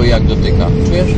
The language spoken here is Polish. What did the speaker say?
Oj, jak dotyka. Czujesz?